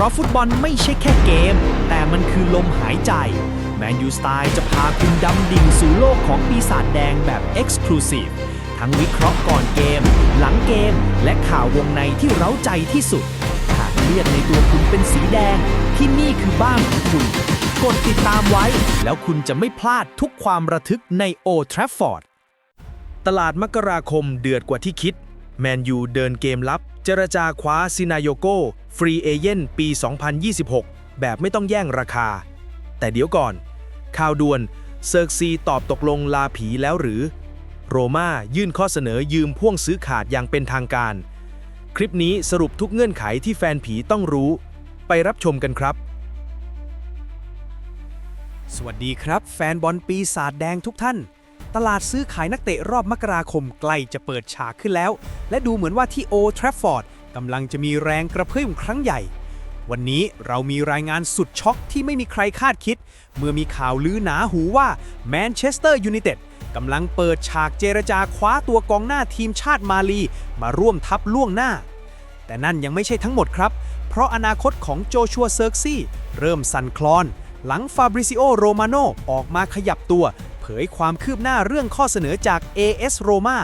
ราะฟุตบอลไม่ใช่แค่เกม แต่มันคือลมหายใจแมนยูสไตล์จะพาคุณดำดิ่งสู่โลกของปีศาจแดงแบบ Exclusive ทั้งวิเคราะห์ก่อนเกม หลังเกม และข่าววงในที่เร้าใจที่สุด หากเลือดในตัวคุณเป็นสีแดง ที่นี่คือบ้านของคุณ กดติดตามไว้ แล้วคุณจะไม่พลาดทุกความระทึกในโอทราฟฟอร์ด ตลาดมกราคมเดือดกว่าที่คิด แมนยูเดินเกมลับ เจรจาคว้าซินาโยโกฟรีเอเย่นปี 2026 แบบไม่ต้องแย่งราคา แต่เดี๋ยวก่อน ข่าวด่วนเซิร์ซีตอบตกลงลาผีแล้วหรือ โรม่ายื่นข้อเสนอยืมพ่วงซื้อขาดอย่างเป็นทางการ คลิปนี้สรุปทุกเงื่อนไขที่แฟนผีต้องรู้ ไปรับชมกันครับ สวัสดีครับ แฟนบอลปีศาจแดงทุกท่าน ตลาดซื้อขายนักเตะรอบมกราคมใกล้จะเปิดฉากขึ้นแล้ว และดูเหมือนว่าที่โอทราฟฟอร์ดกำลังจะมีแรงกระเพื่อมครั้งใหญ่ วันนี้เรามีรายงานสุดช็อกที่ไม่มีใครคาดคิด เมื่อมีข่าวลือหนาหูว่าแมนเชสเตอร์ยูไนเต็ดกำลังเปิดฉากเจรจาคว้าตัวกองหน้าทีมชาติมาลีมาร่วมทัพล่วงหน้า แต่นั่นยังไม่ใช่ทั้งหมดครับ เพราะอนาคตของโจชัวเซิร์กซี่เริ่มสั่นคลอน หลังฟาบริซิโอโรมาโนออกมาขยับตัว ยความคืบหน้าเรื่องข้อเสนอจาก AS Roma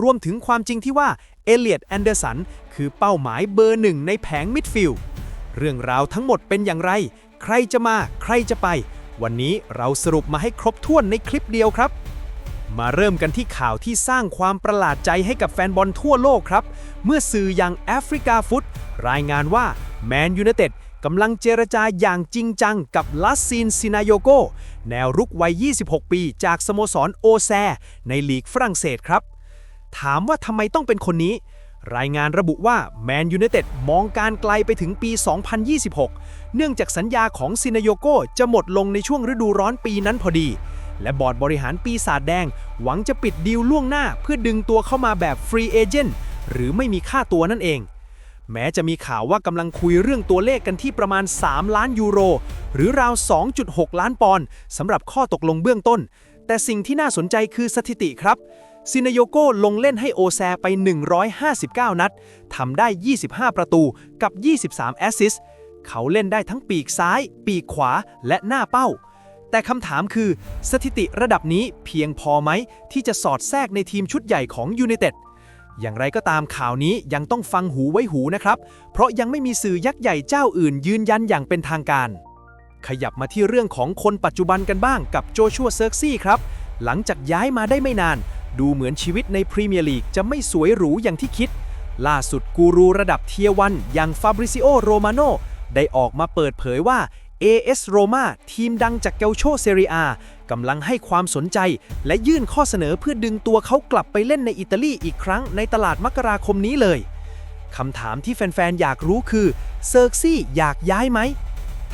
รวมถึงความจริงที่ว่าเอเลียดแอนเดอร์สันคือเป้าหมายเบอร์หนึ่งในแผงมิดฟิลด์เรื่องราวทั้งหมดเป็นอย่างไร ใครจะมา ใครจะไป วันนี้เราสรุปมาให้ครบถ้วนในคลิปเดียวครับ มาเริ่มกันที่ข่าวที่สร้างความประหลาดใจให้กับแฟนบอลทั่วโลกครับ เมื่อสื่ออย่างแอฟริกาฟุตรายงานว่าแมนยูไนเต็ด กำลังเจรจาอย่างจริงจังกับลัสซินซินาโยโก แนวรุกวัย 26 ปี จากสโมสรโอแซ ในลีกฝรั่งเศสครับ ถามว่าทำไมต้องเป็นคนนี้ รายงานระบุว่าแมนยูไนเต็ดมองการไกลไปถึงปี 2026 เนื่องจากสัญญาของซินาโยโกจะหมดลงในช่วงฤดูร้อนปีนั้นพอดี และบอร์ดบริหารปีศาจแดง หวังจะปิดดีลล่วงหน้าเพื่อดึงตัวเข้ามาแบบฟรีเอเจนต์หรือไม่มีค่าตัวนั่นเอง แม้จะมีข่าวว่ากำลังคุยเรื่องตัวเลขกันที่ประมาณ 3 ล้านยูโร หรือราว 2.6 ล้านปอนด์สำหรับข้อตกลงเบื้องต้น แต่สิ่งที่น่าสนใจคือสถิติครับซินายโกลงเล่นให้โอแซไป 159 นัด ทำได้ 25 ประตูกับ 23 แอสซิสเขาเล่นได้ทั้งปีกซ้าย ปีกขวาและหน้าเป้า แต่คำถามคือ สถิติระดับนี้เพียงพอไหม ที่จะสอดแทรกในทีมชุดใหญ่ของยูไนเต็ด อย่างไรก็ตามข่าวนี้ยังต้องฟังหูไว้หูนะครับ เพราะยังไม่มีสื่อยักษ์ใหญ่เจ้าอื่นยืนยันอย่างเป็นทางการ ขยับมาที่เรื่องของคนปัจจุบันกันบ้างกับโจชัวเซิร์กซี่ครับ หลังจากย้ายมาได้ไม่นาน ดูเหมือนชีวิตในพรีเมียร์ลีกจะไม่สวยหรูอย่างที่คิด ล่าสุดกูรูระดับเทียวันอย่างฟาบริซิโอโรมาโนได้ออกมาเปิดเผยว่า AS Roma ทีมดังจากเกลโชเซเรีย กำลังให้ความสนใจ และยื่นข้อเสนอเพื่อดึงตัวเขากลับไปเล่นในอิตาลีอีกครั้งในตลาดมกราคมนี้เลยคำถามที่แฟน ๆ อยากรู้คือเซิร์ซี่อยากย้ายไหม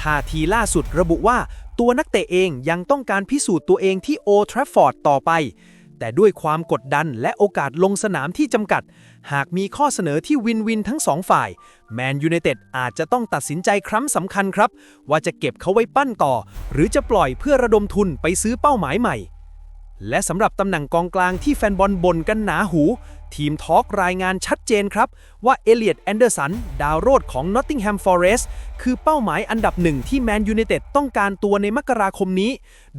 ท่าทีล่าสุดระบุว่า ตัวนักเตะเองยังต้องการพิสูจน์ตัวเองที่โอทราฟฟอร์ดต่อไป แต่ด้วยความกดดันและโอกาสลงสนามที่จำกัด หากมีข้อเสนอที่วินวินทั้งสองฝ่าย แมนยูไนเต็ดอาจจะต้องตัดสินใจครั้งสำคัญครับ ว่าจะเก็บเขาไว้ปั้นต่อ หรือจะปล่อยเพื่อระดมทุนไปซื้อเป้าหมายใหม่ และสำหรับตำแหน่งกองกลางที่แฟนบอลบ่นกันหนาหู ทีมทอล์กรายงานชัดเจนครับ ว่าเอเลียดแอนเดอร์สัน ดาวโรดของ Nottingham Forest คือเป้าหมายอันดับหนึ่งที่แมนยูไนเต็ดต้องการตัวในมกราคมนี้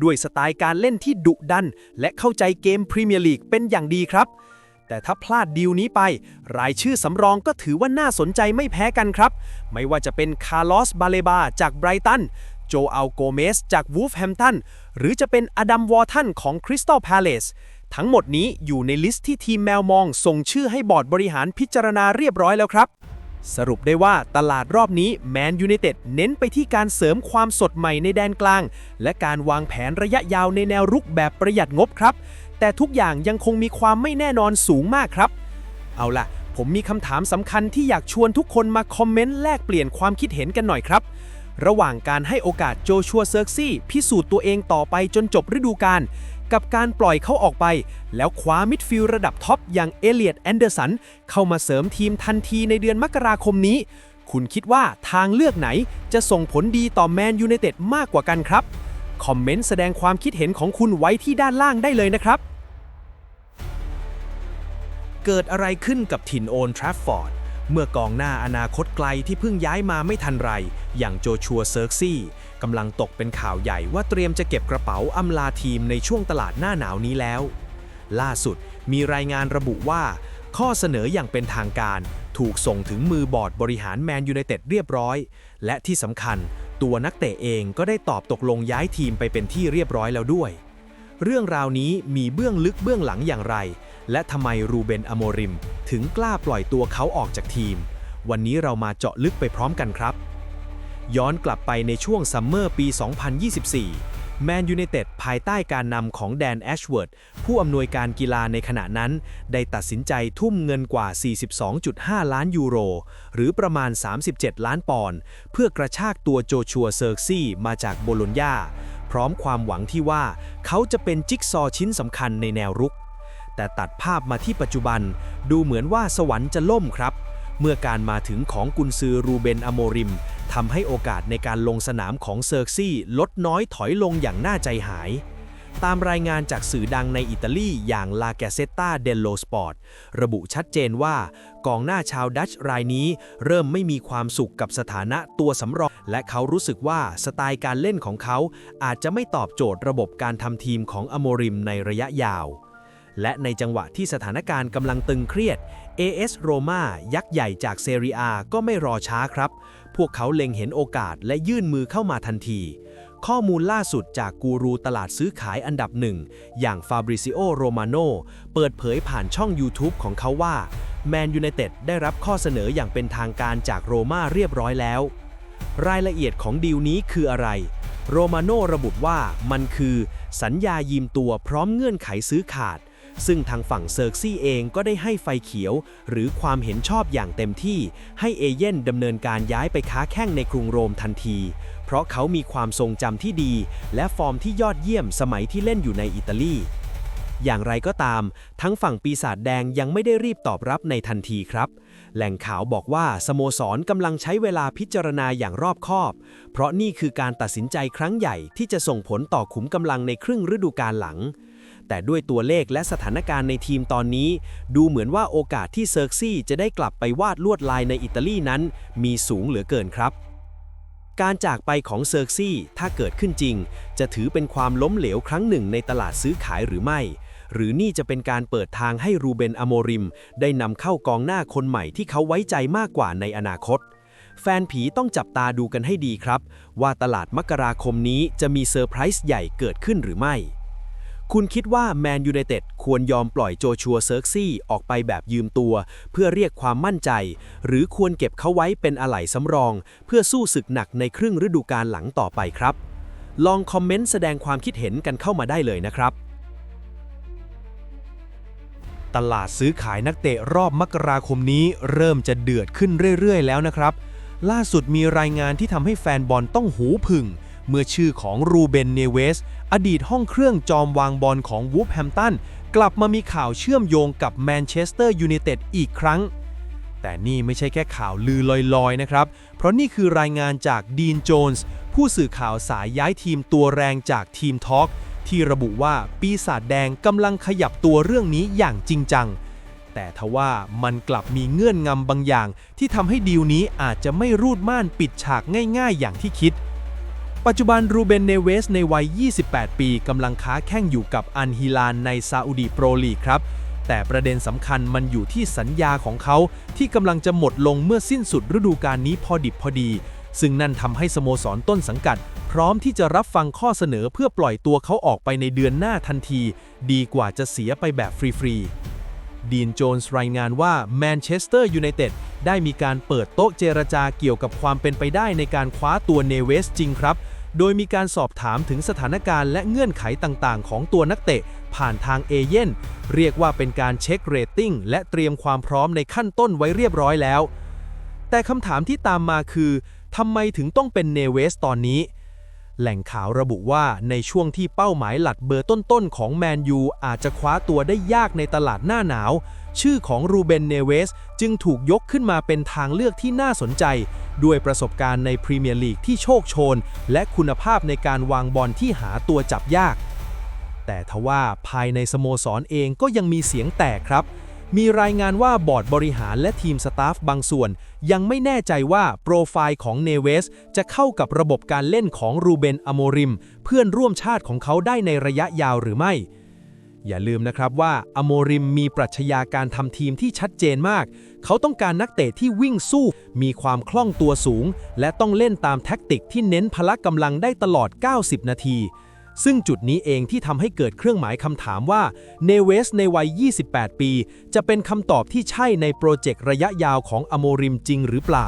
ด้วยสไตล์การเล่นที่ดุดัน และเข้าใจเกมพรีเมียร์ลีกเป็นอย่างดีครับ แต่ถ้าพลาดดีลนี้ไป รายชื่อสำรองก็ถือว่าน่าสนใจไม่แพ้กันครับ ไม่ว่าจะเป็นคาร์ลอส บาเลบา จากไบรตัน โจอัลโกเมส จากวูฟแฮมตัน หรือจะเป็นอดัมวอร์ทันของคริสตัลพาเลสทั้งหมดนี้อยู่ในลิสต์ที่ทีมแมวมองส่งชื่อให้บอร์ดบริหารพิจารณาเรียบร้อยแล้วครับ สรุปได้ว่าตลาดรอบนี้แมนยูไนเต็ดเน้นไปที่การเสริมความสดใหม่ในแดนกลาง และการวางแผนระยะยาวในแนวรุกแบบประหยัดงบครับ แต่ทุกอย่างยังคงมีความไม่แน่นอนสูงมากครับ เอาล่ะ ผมมีคำถามสำคัญที่อยากชวนทุกคนมาคอมเมนต์แลกเปลี่ยนความคิดเห็นกันหน่อยครับ ระหว่างการให้โอกาสโจชัวเซิร์กซี่พิสูจน์ตัวเองต่อไปจนจบฤดูกาลกับการปล่อยเขาออกไป แล้วคว้ามิดฟิลด์ระดับท็อปอย่างเอเลียดแอนเดอร์สันเข้ามาเสริมทีมทันทีในเดือนมกราคมนี้ คุณคิดว่าทางเลือกไหนจะส่งผลดีต่อแมนยูไนเต็ดมากกว่ากันครับ คอมเมนต์แสดงความคิดเห็นของคุณไว้ที่ด้านล่างได้เลยนะครับ เกิดอะไรขึ้นกับถิ่นโอนทราฟฟอร์ด เมื่อกองหน้าอนาคตไกลที่เพิ่งย้ายมาไม่ทันไร อย่างโจชัวเซิร์กซี่กำลังตกเป็นข่าวใหญ่ว่าเตรียมจะเก็บกระเป๋าอำลาทีมในช่วงตลาดหน้าหนาวนี้แล้ว ล่าสุดมีรายงานระบุว่า ข้อเสนออย่างเป็นทางการ ถูกส่งถึงมือบอร์ดบริหารแมนยูไนเต็ดเรียบร้อย และที่สำคัญ ตัวนักเตะเองก็ได้ตอบตกลงย้ายทีมไปเป็นที่เรียบร้อยแล้วด้วย เรื่องราวนี้มีเบื้องลึกเบื้องหลังอย่างไร และทำไมรูเบนอโมริม ถึงกล้าปล่อยตัวเขาออกจากทีม วันนี้เรามาเจาะลึกไปพร้อมกันครับ ย้อนกลับไปในช่วงซัมเมอร์ปี 2024 แมนยูไนเต็ดภายใต้การนำของแดนแอชเวิร์ดผู้อำนวยการกีฬาในขณะนั้น ได้ตัดสินใจทุ่มเงินกว่า 42.5 ล้านยูโร หรือประมาณ 37 ล้านปอนด์เพื่อกระชากตัวโจชัวเซิร์ซี่มาจากโบโลญญาพร้อมความหวังที่ว่าเขาจะเป็นจิ๊กซอชิ้นสำคัญในแนวรุก แต่ตัดภาพมาที่ปัจจุบัน ดูเหมือนว่าสวรรค์จะล่มครับ เมื่อการมาถึงของกุนซือรูเบนอโมริมทำให้โอกาสในการลงสนามของเซอร์กซี่ลดน้อยถอยลงอย่างน่าใจหาย ตามรายงานจากสื่อดังในอิตาลีอย่าง La Gazzetta dello Sport ระบุชัดเจนว่ากองหน้าชาวดัตช์รายนี้ เริ่มไม่มีความสุขกับสถานะตัวสำรอง และเขารู้สึกว่าสไตล์การเล่นของเขาอาจจะไม่ตอบโจทย์ระบบการทำทีมของอโมริมในระยะยาว และในจังหวะที่สถานการณ์กำลังตึงเครียด AS Roma ยักษ์ใหญ่จากเซเรียก็ไม่รอช้าครับ พวกเขาเล็งเห็นโอกาสและยื่นมือเข้ามาทันที ข้อมูลล่าสุดจากกูรูตลาดซื้อขายอันดับหนึ่ง อย่างฟาบริซิโอโรมาโนเปิดเผยผ่านช่อง YouTube ของเขาว่าแมนยูไนเต็ดได้รับข้อเสนออย่างเป็นทางการจากโรม่าเรียบร้อยแล้ว รายละเอียดของดีลนี้คืออะไร โรมาโนระบุว่ามันคือ สัญญายืมตัวพร้อมเงื่อนไขซื้อขาด ซึ่งทางฝั่งเซิร์กซี่เองก็ได้ให้ไฟเขียว หรือความเห็นชอบอย่างเต็มที่ ให้เอเย่นดำเนินการย้ายไปค้าแข้งในกรุงโรมทันที เพราะเขามีความทรงจำที่ดี และฟอร์มที่ยอดเยี่ยมสมัยที่เล่นอยู่ในอิตาลี อย่างไรก็ตาม ทั้งฝั่งปีศาจแดงยังไม่ได้รีบตอบรับในทันทีครับ แหล่งข่าวบอกว่าสโมสรกำลังใช้เวลาพิจารณาอย่างรอบคอบ เพราะนี่คือการตัดสินใจครั้งใหญ่ที่จะส่งผลต่อขุมกำลังในครึ่งฤดูกาลหลัง แต่ด้วยตัวเลขและสถานการณ์ในทีมตอนนี้ ดูเหมือนว่าโอกาสที่เซิร์ซี่จะได้กลับไปวาดลวดลายในอิตาลีนั้น มีสูงเหลือเกินครับ การจากไปของเซิร์ซี่ถ้าเกิดขึ้นจริง จะถือเป็นความล้มเหลวครั้งหนึ่งในตลาดซื้อขายหรือไม่ หรือนี่จะเป็นการเปิดทางให้รูเบนอโมริม ได้นำเข้ากองหน้าคนใหม่ที่เขาไว้ใจมากกว่าในอนาคตแฟนผีต้องจับตาดูกันให้ดีครับ ว่าตลาดมกราคมนี้จะมีเซอร์ไพรส์ใหญ่เกิดขึ้นหรือไม่ คุณคิดว่าแมนยูไนเต็ดควรยอมปล่อยโจชัวเซิร์กซี่ออกไปแบบยืมตัว เพื่อเรียกความมั่นใจ หรือควรเก็บเขาไว้เป็นอะไหล่สำรอง เพื่อสู้ศึกหนักในครึ่งฤดูกาลหลังต่อไปครับ ลองคอมเมนต์แสดงความคิดเห็นกันเข้ามาได้เลยนะครับ ตลาดซื้อขายนักเตะรอบมกราคมนี้เริ่มจะเดือดขึ้นเรื่อยๆ แล้วนะครับ ล่าสุดมีรายงานที่ทำให้แฟนบอลต้องหูผึ่ง เมื่อชื่อของรูเบนเนเวส อดีตห้องเครื่องจอมวางบอลของวูฟแฮมตันกลับมามีข่าวเชื่อมโยงกับแมนเชสเตอร์ยูไนเต็ดอีกครั้ง แต่นี่ไม่ใช่แค่ข่าวลือลอยๆนะครับ เพราะนี่คือรายงานจากดีนโจนส์ผู้สื่อข่าวสายย้ายทีมตัวแรงจากทีมทอล์กที่ระบุว่าปีศาจแดงกำลังขยับตัวเรื่องนี้อย่างจริงจัง แต่ทว่ามันกลับมีเงื่อนงำบางอย่าง ที่ทำให้ดีลนี้อาจจะไม่รูดม่านปิดฉากง่าย ๆ อย่างที่คิด ปัจจุบันรูเบนเนเวสในวัย 28 ปีกำลังค้าแข่งอยู่กับอันฮิลานในซาอุดีโปรลีกครับ แต่ประเด็นสำคัญมันอยู่ที่สัญญาของเขา ที่กำลังจะหมดลงเมื่อสิ้นสุดฤดูกาลนี้พอดิบพอดี ซึ่งนั่นทำให้สโมสรต้นสังกัด พร้อมที่จะรับฟังข้อเสนอเพื่อปล่อยตัวเขาออกไปในเดือนหน้าทันที ดีกว่าจะเสียไปแบบฟรีๆดีนโจนส์รายงานว่าแมนเชสเตอร์ยูไนเต็ดได้มีการเปิดโต๊ะเจรจาเกี่ยวกับความเป็นไปได้ในการคว้าตัวเนเวสจริงครับ โดยมีการสอบถามถึงสถานการณ์และเงื่อนไขต่างๆ ของตัวนักเตะ ผ่านทางเอเย่นเรียกว่าเป็นการเช็คเรตติ้งและเตรียมความพร้อมในขั้นต้นไว้เรียบร้อยแล้ว แต่คำถามที่ตามมาคือทำไมถึงต้องเป็นเนเวสตอนนี้ แหล่งข่าวระบุว่าในช่วงที่เป้าหมายหลัดเบอร์ต้นๆของแมนยูอาจจะคว้าตัวได้ยากในตลาดหน้าหนาว ชื่อของรูเบนเนเวสจึงถูกยกขึ้นมาเป็นทางเลือกที่น่าสนใจ ด้วยประสบการณ์ในพรีเมียร์ลีกที่โชคโชน และคุณภาพในการวางบอลที่หาตัวจับยาก แต่ทว่าภายในสโมสรเองก็ยังมีเสียงแตกครับ มีรายงานว่าบอร์ดบริหารและทีมสตาฟบางส่วน ยังไม่แน่ใจว่าโปรไฟล์ของเนเวสจะเข้ากับระบบการเล่นของรูเบนอโมริม เพื่อนร่วมชาติของเขาได้ในระยะยาวหรือไม่ อย่าลืมนะครับว่าอโมริมมีปรัชญาการทำทีมที่ชัดเจนมาก เขาต้องการนักเตะที่วิ่งสู้ มีความคล่องตัวสูง และต้องเล่นตามแท็กติกที่เน้นพละกำลังได้ตลอด 90 นาที ซึ่งจุดนี้เองที่ทำให้เกิดเครื่องหมายคำถามว่าเนเวสในวัย 28 ปี จะเป็นคำตอบที่ใช่ในโปรเจกต์ระยะยาวของอโมริมจริงหรือเปล่า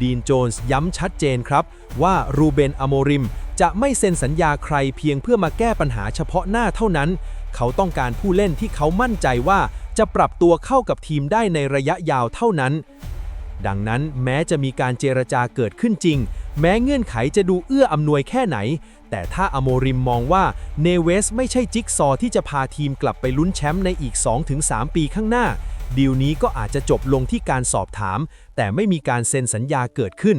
ดีนโจนส์ย้ำชัดเจนครับ ว่ารูเบนอโมริมจะไม่เซ็นสัญญาใครเพียงเพื่อมาแก้ปัญหาเฉพาะหน้าเท่านั้น เขาต้องการผู้เล่นที่เขามั่นใจว่าจะปรับตัวเข้ากับทีมได้ในระยะยาวเท่านั้น ดังนั้นแม้จะมีการเจรจาเกิดขึ้นจริง แม้เงื่อนไขจะดูเอื้ออำนวยแค่ไหน แต่ถ้าอโมริมมองว่าเนเวสไม่ใช่จิ๊กซอที่จะพาทีมกลับไปลุ้นแชมป์ในอีก 2-3 ปีข้างหน้าดีลนี้ก็อาจจะจบลงที่การสอบถาม แต่ไม่มีการเซ็นสัญญาเกิดขึ้น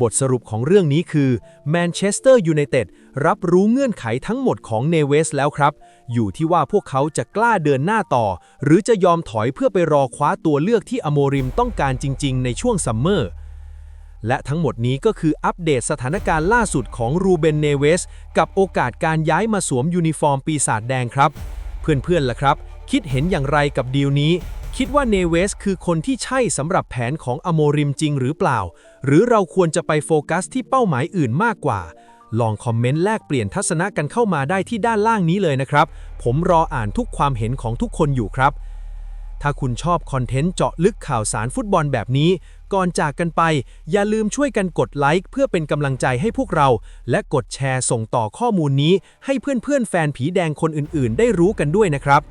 บทสรุปของเรื่องนี้คือแมนเชสเตอร์ยูไนเต็ดรับรู้เงื่อนไขทั้งหมดของเนเวสแล้วครับ อยู่ที่ว่าพวกเขาจะกล้าเดินหน้าต่อ หรือจะยอมถอยเพื่อไปรอคว้าตัวเลือกที่อโมริมต้องการจริง ๆ ในช่วงซัมเมอร์และทั้งหมดนี้ก็คืออัปเดตสถานการณ์ล่าสุดของรูเบนเนเวส กับโอกาสการย้ายมาสวมยูนิฟอร์มปีศาจแดงครับ เพื่อนๆล่ะครับ คิดเห็นอย่างไรกับดีลนี้ คิดว่าเนเวสคือคนที่ใช่สำหรับแผนของอโมริมจริงหรือเปล่า หรือเราควรจะไปโฟกัสที่เป้าหมายอื่นมากกว่า ลองคอมเมนต์แลกเปลี่ยนทัศนะกันเข้ามาได้ที่ด้านล่างนี้เลยนะครับ ผมรออ่านทุกความเห็นของทุกคนอยู่ครับ ถ้าคุณชอบคอนเทนต์เจาะลึกข่าวสารฟุตบอลแบบนี้ ก่อนจากกันไป อย่าลืมช่วยกันกดไลค์เพื่อเป็นกำลังใจให้พวกเรา และกดแชร์ส่งต่อข้อมูลนี้ ให้เพื่อนๆแฟนผีแดงคนอื่น ๆ ได้รู้กันด้วยนะครับ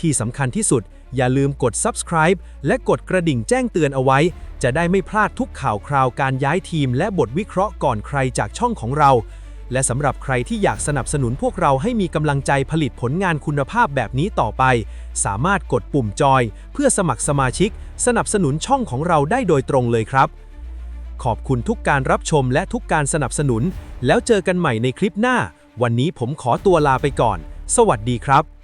ที่สำคัญที่สุด อย่าลืมกด subscribe และกดกระดิ่งแจ้งเตือนเอาไว้ จะได้ไม่พลาดทุกข่าวคราวการย้ายทีม และบทวิเคราะห์ก่อนใครจากช่องของเรา และสำหรับใครที่อยากสนับสนุนพวกเราให้มีกำลังใจผลิตผลงานคุณภาพแบบนี้ต่อไป สามารถกดปุ่มจอย เพื่อสมัครสมาชิก สนับสนุนช่องของเราได้โดยตรงเลยครับ ขอบคุณทุกการรับชมและทุกการสนับสนุน แล้วเจอกันใหม่ในคลิปหน้า วันนี้ผมขอตัวลาไปก่อน สวัสดีครับ